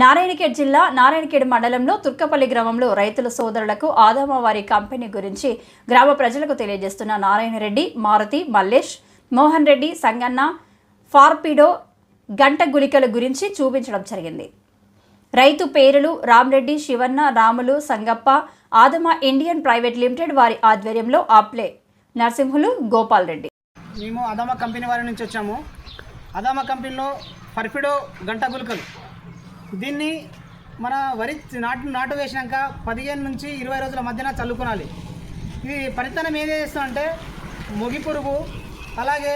నారాయణఖేడ్ జిల్లా నారాయణఖేడ్ మండలంలో తుర్కపల్లి గ్రామంలో రైతుల సోదరులకు ఆదామవారి కంపెనీ గురించి గ్రామ ప్రజలకు తెలియజేస్తున్న నారాయణరెడ్డి మారుతి మల్లేష్ మోహన్ రెడ్డి సంగన్న ఫార్పిడో గంట గుళికల గురించి చూపించడం జరిగింది. రైతు పేరులు Ram Reddy Shivanna Ramulu Sangappa ఆదమ Indian private limited వారి ఆధ్వర్యంలో ఆప్లే నరసింహులు గోపాల్ రెడ్డి. మేము అదామ కంపెనీ వారి నుంచి వచ్చాము. అదామ కంపెనీలో ఫర్ఫిడో గంట గులకలు దీన్ని మన వరి నాటు నాటు వేసినాక పదిహేను నుంచి ఇరవై రోజుల మధ్యన చల్లుకోనాలి. ఇది పనితనం ఏం చేస్తుందంటే మొగి పురుగు అలాగే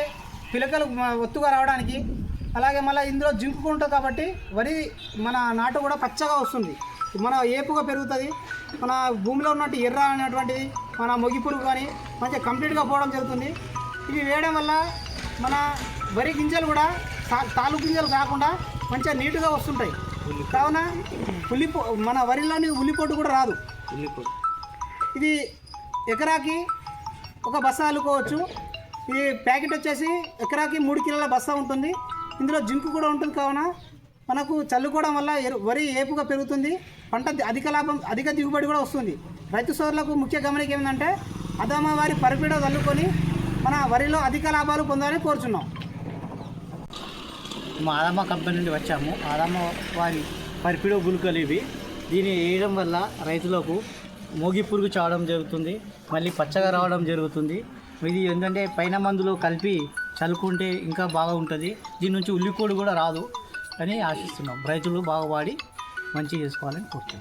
పిలకలు ఒత్తుగా రావడానికి అలాగే మళ్ళీ ఇందులో జింకు ఉంటుంది కాబట్టి వరి మన నాటు కూడా పచ్చగా వస్తుంది. మన ఏపుగా పెరుగుతుంది. మన భూమిలో ఉన్నట్టు ఎర్ర అనేటువంటిది మన మొగి పురుగు కానీ మంచిగా కంప్లీట్గా పోవడం జరుగుతుంది. ఇవి వేయడం వల్ల మన వరి గింజలు కూడా తాలూ గింజలు కాకుండా మంచిగా నీట్గా వస్తుంటాయి. కావున ఉల్లిపో మన వరిలోని ఉల్లిపొట్టు కూడా రాదు. ఇది ఎకరాకి ఒక బస్తా అల్లుకోవచ్చు. ఈ ప్యాకెట్ వచ్చేసి ఎకరాకి మూడు కిలోల బస్తా ఉంటుంది. ఇందులో జింకు కూడా ఉంటుంది కావున మనకు చల్లుకోవడం వల్ల వరి ఏపుగా పెరుగుతుంది. పంట అధిక లాభం అధిక దిగుబడి కూడా వస్తుంది. రైతు సోదరులకు ముఖ్య గమనిక ఏమిటంటే అదామ వారి పరిపీడ చల్లుకొని మన వరిలో అధిక లాభాలు పొందాలని కోరుచున్నాం. మా ఆదమ్మ కంపెనీ నుండి వచ్చాము. ఆదమ్మ వారి పరిపిడో గుళికలు ఇవి. దీన్ని వేయడం వల్ల రైతులకు మోగి పురుగు చావడం జరుగుతుంది. మళ్ళీ పచ్చగా రావడం జరుగుతుంది. ఇది ఏంటంటే పైన మందులు కలిపి చల్లుకుంటే ఇంకా బాగా ఉంటుంది దీని నుంచి ఉల్లిపూడి కూడా రాదు అని ఆశిస్తున్నాం. రైతులు బాగా వాడి మంచిగా చేసుకోవాలని కోరుతున్నాం.